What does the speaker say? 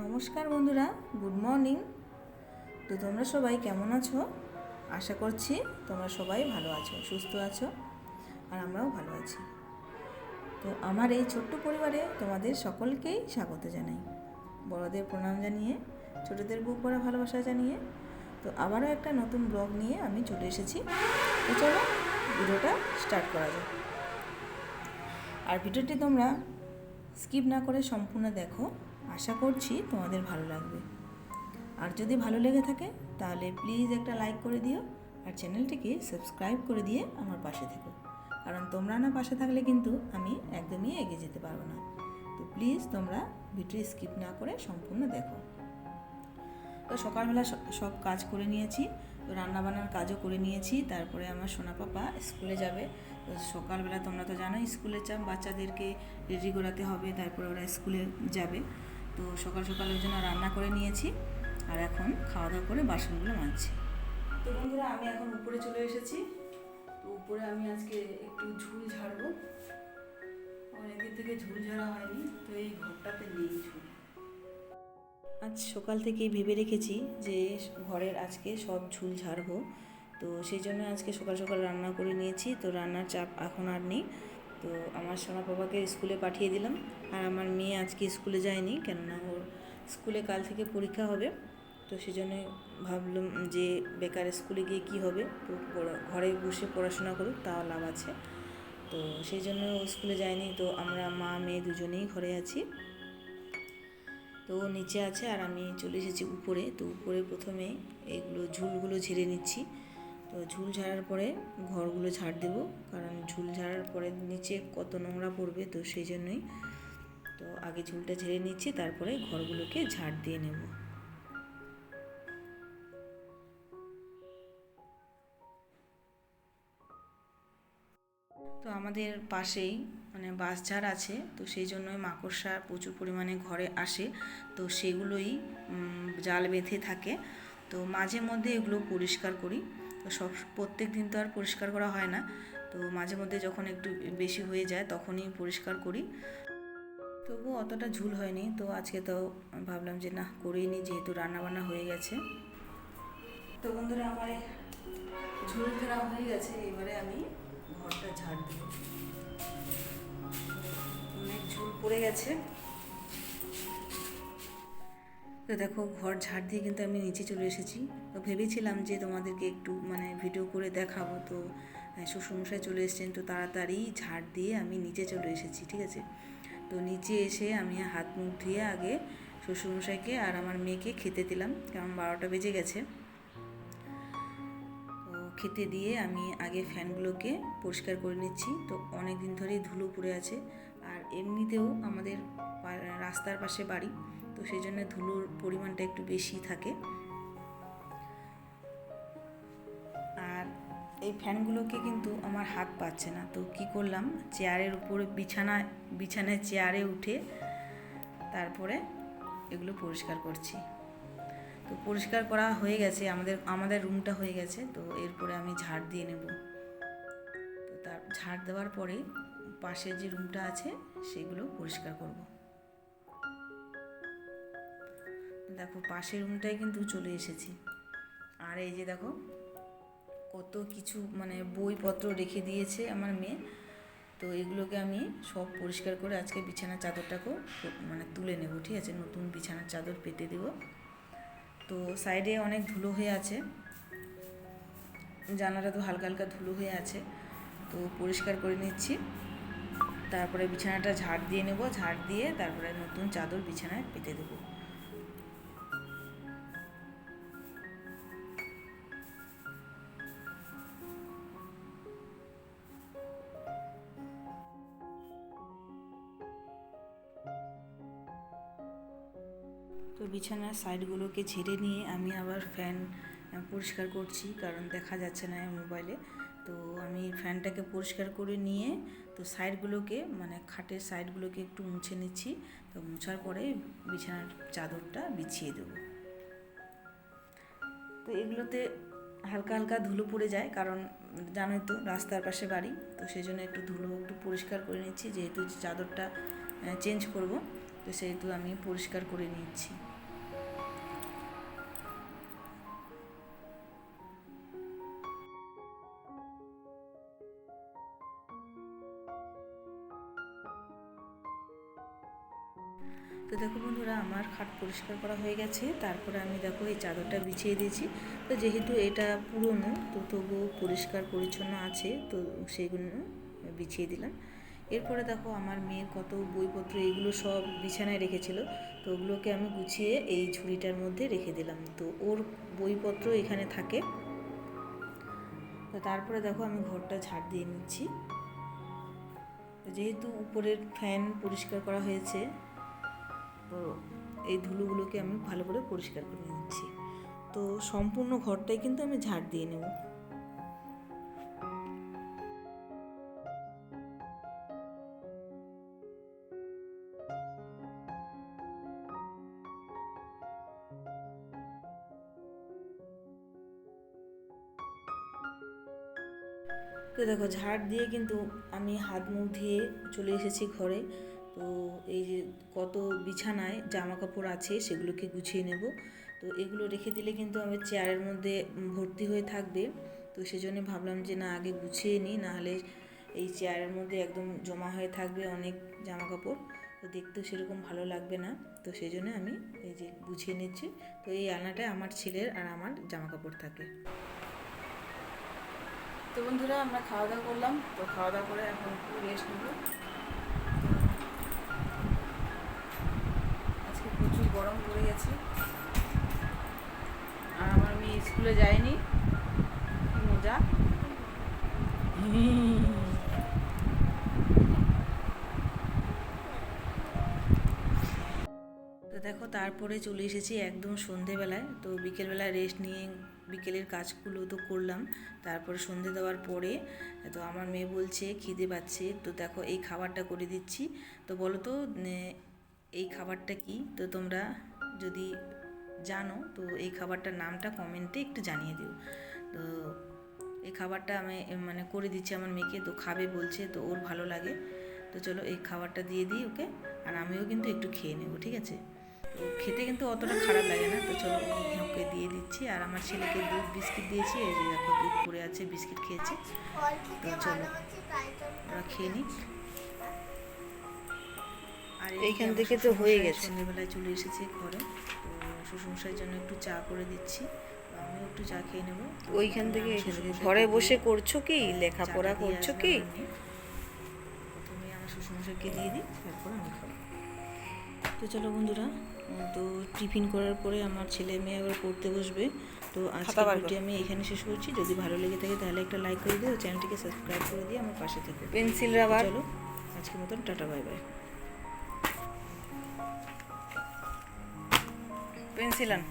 নমস্কার বন্ধুরা, good morning. তো তোমরা সবাই কেমন আছো? আশা করছি তোমরা সবাই ভালো আছো, সুস্থ আছো, আর আমরাও ভালো আছি। তো আমার এই ছোট্ট পরিবারে তোমাদের সকলকেই স্বাগত জানাই। বড়দের প্রণাম জানিয়ে, ছোটদের বুক করা ভালোবাসা জানিয়ে। তো আবারও একটা নতুন ব্লগ নিয়ে আমি চলে এসেছি। তো চলো ভিডিওটা স্টার্ট করা যাক। আর ভিডিওটি তোমরা স্কিপ না করে সম্পূর্ণ দেখো। আশা করছি তোমাদের ভালো লাগবে। আর যদি ভালো লেগে থাকে, তাহলে প্লিজ একটা লাইক করে দিও আর চ্যানেলটিকে সাবস্ক্রাইব করে দিয়ে আমার পাশে থেকো। কারণ তোমরা না পাশে থাকলে কিন্তু আমি একদমই এগিয়ে যেতে পারব না। তো প্লিজ তোমরা ভিডিও স্কিপ না করে সম্পূর্ণ দেখো। তো সকালবেলা সব কাজ করে নিয়েছি। তো রান্নাবান্নার কাজও করে নিয়েছি। তারপরে আমার সোনা পাপা স্কুলে যাবে। সকালবেলা তোমরা তো জানো স্কুলে চাপ, বাচ্চাদেরকে রেডি করাতে হবে, তারপরে ওরা স্কুলে যাবে। তো সকাল সকাল ওই জন্য রান্না করে নিয়েছি, আর এখন খাওয়া দাওয়া করে বাসনগুলো মাজছি। তো বন্ধুরা, আমি এখন উপরে চলে এসেছি। তো উপরে আমি আজকে একটু ঝুল ঝাড়বো। অনেকদিন থেকে ঝুল ঝাড়া হয়নি, তো এই ঘরটাতে নেই ঝুল। আজ সকাল থেকেই ভেবে রেখেছি যে ঘরের আজকে সব ঝুল ঝাড়বো। তো সেই জন্য আজকে সকাল সকাল রান্না করে নিয়েছি। তো রান্নার চাপ এখন আর নেই। তো আমার সোনা বাবাকে স্কুলে পাঠিয়ে দিলাম। আর আমার মেয়ে আজকে স্কুলে যায়নি, কেননা ওর স্কুলে কাল থেকে পরীক্ষা হবে। তো সেই জন্য ভাবলাম যে বেকার স্কুলে গিয়ে কি হবে? তো ঘরে বসে পড়াশোনা করুক, তাও লাভ আছে। তো সেই জন্য ও স্কুলে যায়নি। তো আমরা মা, মেয়ে দুজনেই ঘরে আছি। তো ও নিচে আছে আর আমি চলে এসেছি উপরে। তো উপরে প্রথমে এইগুলো, ঝুলগুলো ঝেড়ে নিচ্ছি। তো ঝুল ঝাড়ার পরে ঘরগুলো ঝাড় দেব, কারণ ঝুল ঝাড়ার পরে নিচে কত নোংরা পড়বে তো সেই জন্যই। তো আগে ঝুলটা ঝেড়ে নিচ্ছি, তারপরে ঘরগুলোকে ঝাড় দিয়ে নেব। তো আমাদের পাশেই মানে বাসঝাড় আছে, তো সেই জন্যই মাকড়সা প্রচুর পরিমাণে ঘরে আসে। তো সেগুলোই জাল বেঁধে থাকে। তো মাঝে মধ্যে এগুলো পরিষ্কার করি। সব প্রত্যেক দিন তো আর পরিষ্কার করা হয় না। তো মাঝে মধ্যে যখন একটু বেশি হয়ে যায়, তখনই পরিষ্কার করি। তবু অতটা ঝুল হয়নি। তো আজকে তো ভাবলাম যে, না, করেই নি, যেহেতু রান্নাবান্না হয়ে গেছে। তো বন্ধুরা, আমার ঝুল ফেরা হয়ে গেছে। এবারে আমি ঘরটা ঝাড় দেব। অনেক ঝুল পড়ে গেছে। তো দেখো, ঘর ঝাড় দিয়ে কিন্তু আমি নিচে চলে এসেছি। তো ভেবেছিলাম যে তোমাদেরকে একটু মানে ভিডিও করে দেখাবো। তো শ্বশুরমশাই চলে এসেছেন, তো তাড়াতাড়ি ঝাড় দিয়ে আমি নিচে চলে এসেছি, ঠিক আছে? তো নিচে এসে আমি হাত মুখ ধুয়ে আগে শ্বশুরমশাইকে আর আমার মেয়েকে খেতে দিলাম, কারণ বারোটা বেজে গেছে। তো খেতে দিয়ে আমি আগে ফ্যানগুলোকে পরিষ্কার করে নিচ্ছি। তো অনেক দিন ধরেই ধুলো পড়ে আছে। আর এমনিতেও আমাদের রাস্তার পাশে বাড়ি। তো সেই জন্য ধুলোর পরিমাণটা একটু বেশি থাকে। আর এই ফ্যানগুলোকে কিন্তু আমার হাত পাচ্ছে না। তো কি করলাম? চেয়ারের উপরে বিছানা, বিছানায় চেয়ারে উঠে তারপরে এগুলো পরিষ্কার করছি। তো পরিষ্কার করা হয়ে গেছে। আমাদের আমাদের রুমটা হয়ে গেছে। তো এরপরে আমি ঝাড় দিয়ে নেব। তো তার, ঝাড় দেওয়ার পরে পাশে যে রুমটা আছে, সেগুলো পরিষ্কার করব। দেখো, পাশের রুমটায় কিন্তু চলে এসেছি। আর এই যে দেখো, কত কিছু মানে বইপত্র রেখে দিয়েছে আমার মেয়ে। তো এগুলোকে আমি সব পরিষ্কার করে আজকে বিছানার চাদরটাকেও মানে তুলে নেব, ঠিক আছে? নতুন বিছানার চাদর পেতে দেবো। তো সাইডে অনেক ধুলো হয়ে আছে। জানালা তো হালকা হালকা ধুলো হয়ে আছে। তো পরিষ্কার করে নিচ্ছি। তারপরে বিছানাটা ঝাড় দিয়ে নেব, ঝাড় দিয়ে তারপরে নতুন চাদর বিছানায় পেতে দেবো। তো বিছানার সাইডগুলোকে ঝেড়ে নিয়ে আমি আবার ফ্যান পরিষ্কার করছি, কারণ দেখা যাচ্ছে না মোবাইলে। তো আমি ফ্যানটাকে পরিষ্কার করে নিয়ে তো সাইডগুলোকে মানে খাটের সাইডগুলোকে একটু মুছে নিচ্ছি। তো মুছার পরে বিছানার চাদরটা বিছিয়ে দেবো। তো এগুলোতে হালকা হালকা ধুলো পড়ে যায়, কারণ জানোই তো রাস্তার পাশে বাড়ি, তো সেই জন্য একটু ধুলো একটু পরিষ্কার করে নিচ্ছি, যেহেতু চাদরটা চেঞ্জ করব, তো সেহেতু আমি পরিষ্কার করে নিচ্ছি। তো দেখো বন্ধুরা, আমার খাট পরিষ্কার করা হয়ে গেছে। তারপরে আমি দেখো এই চাদরটা বিছিয়ে দিয়েছি। তো যেহেতু এটা পুরনো, তো তবুও পরিষ্কার পরিচ্ছন্ন আছে, তো সেইগুলো বিছিয়ে দিলাম। এরপরে দেখো আমার মেয়ের কত বইপত্র, এগুলো সব বিছানায় রেখেছিল। তো ওগুলোকে আমি গুছিয়ে এই ঝুড়িটার মধ্যে রেখে দিলাম। তো ওর বইপত্র এখানে থাকে। তো তারপরে দেখো আমি ঘরটা ঝাড় দিয়ে নিচ্ছি। যেহেতু উপরের ফ্যান পরিষ্কার করা হয়েছে তো এই ধুলোগুলোকে আমি ভালো করে পরিষ্কার করে নিচ্ছি। তো সম্পূর্ণ ঘরটাই কিন্তু আমি ঝাড় দিয়ে নেব। তো দেখো, ঝাড় দিয়ে কিন্তু আমি হাত মুখ ধুয়ে চলে এসেছি ঘরে। তো এই যে কত বিছানায় জামা কাপড় আছে সেগুলোকে গুছিয়ে নেব। তো এগুলো রেখে দিলে কিন্তু আমার চেয়ারের মধ্যে ভর্তি হয়ে থাকবে। তো সেজন্য ভাবলাম যে না, আগে গুছিয়ে নিই, নাহলে এই চেয়ারের মধ্যে একদম জমা হয়ে থাকবে অনেক জামা কাপড় তো দেখতেও সেরকম ভালো লাগবে না। তো সেই জন্য আমি এই যে গুছিয়ে নিচ্ছি। তো এই আলনাটায় আমার ছেলের আর আমার জামা কাপড় থাকে। তো বন্ধুরা, আমরা খাওয়া দাওয়া করলাম। তো খাওয়া দাওয়া করে এখন একটু রেস্ট নেব আজকে প্রচুর গরম পড়ে গেছে আর আমার মেয়ে স্কুলে যায়নি। মজা। তো দেখো, তারপরে চলে এসেছি একদম সন্ধেবেলায়। তো বিকেলবেলায় রেস্ট নিয়ে বিকেলের কাজগুলো তো করলাম। তারপরে সন্ধে দেওয়ার পরে, তো আমার মেয়ে বলছে খিদে পাচ্ছে। তো দেখো, এই খাবারটা করে দিচ্ছি। তো বলো তো এই খাবারটা কি? তো তোমরা যদি জানো, তো এই খাবারটার নামটা কমেন্টে একটু জানিয়ে দিও। তো এই খাবারটা আমি মানে করে দিচ্ছি আমার মেয়েকে, তো খাবে বলছে, তো ওর ভালো লাগে। তো চলো এই খাবারটা দিয়ে দিই ওকে, আর আমিও কিন্তু একটু খেয়ে নেব, ঠিক আছে? তো খেতে কিন্তু অতটা খারাপ লাগে না, তো চলো ওকে দিয়ে দিচ্ছি। আর আমার ছেলেকে দুধ বিস্কিট দিয়েছি, এই যে দেখো দুধ পড়ে আছে, বিস্কিট খেয়েছে। তো চলো। ওরা খেয়ে নিক। আর এইখান থেকে তো হয়ে গেছে। সন্ধ্যেবেলায় চলে এসেছে ঘরে। তো শ্বশুরমশাইয়ের জন্য একটু চা করে দিচ্ছি। আমিও একটু চা খেয়ে নেব। ওইখান থেকে ঘরে বসে করছ কি? লেখাপড়া করছ কি। প্রথমে আমার শ্বশুরমশাইকে দিয়ে দিই তারপর আমি খাব। তো চলো বন্ধুরা তো টিফিন করার পরে আমার ছেলে মেয়ে আবার পড়তে বসবে। তো আজকে খাতা বার কর। ভিডিও আমি এখানে শেষ করছি। যদি ভালো লেগে থাকে তাহলে একটা লাইক করে দিও চ্যানেলটিকে সাবস্ক্রাইব করে দিয়ে আমার পাশে থেকো। Pencil rubber. চলো আজকের মতন টাটা বাই বাই। পেন্সিল আন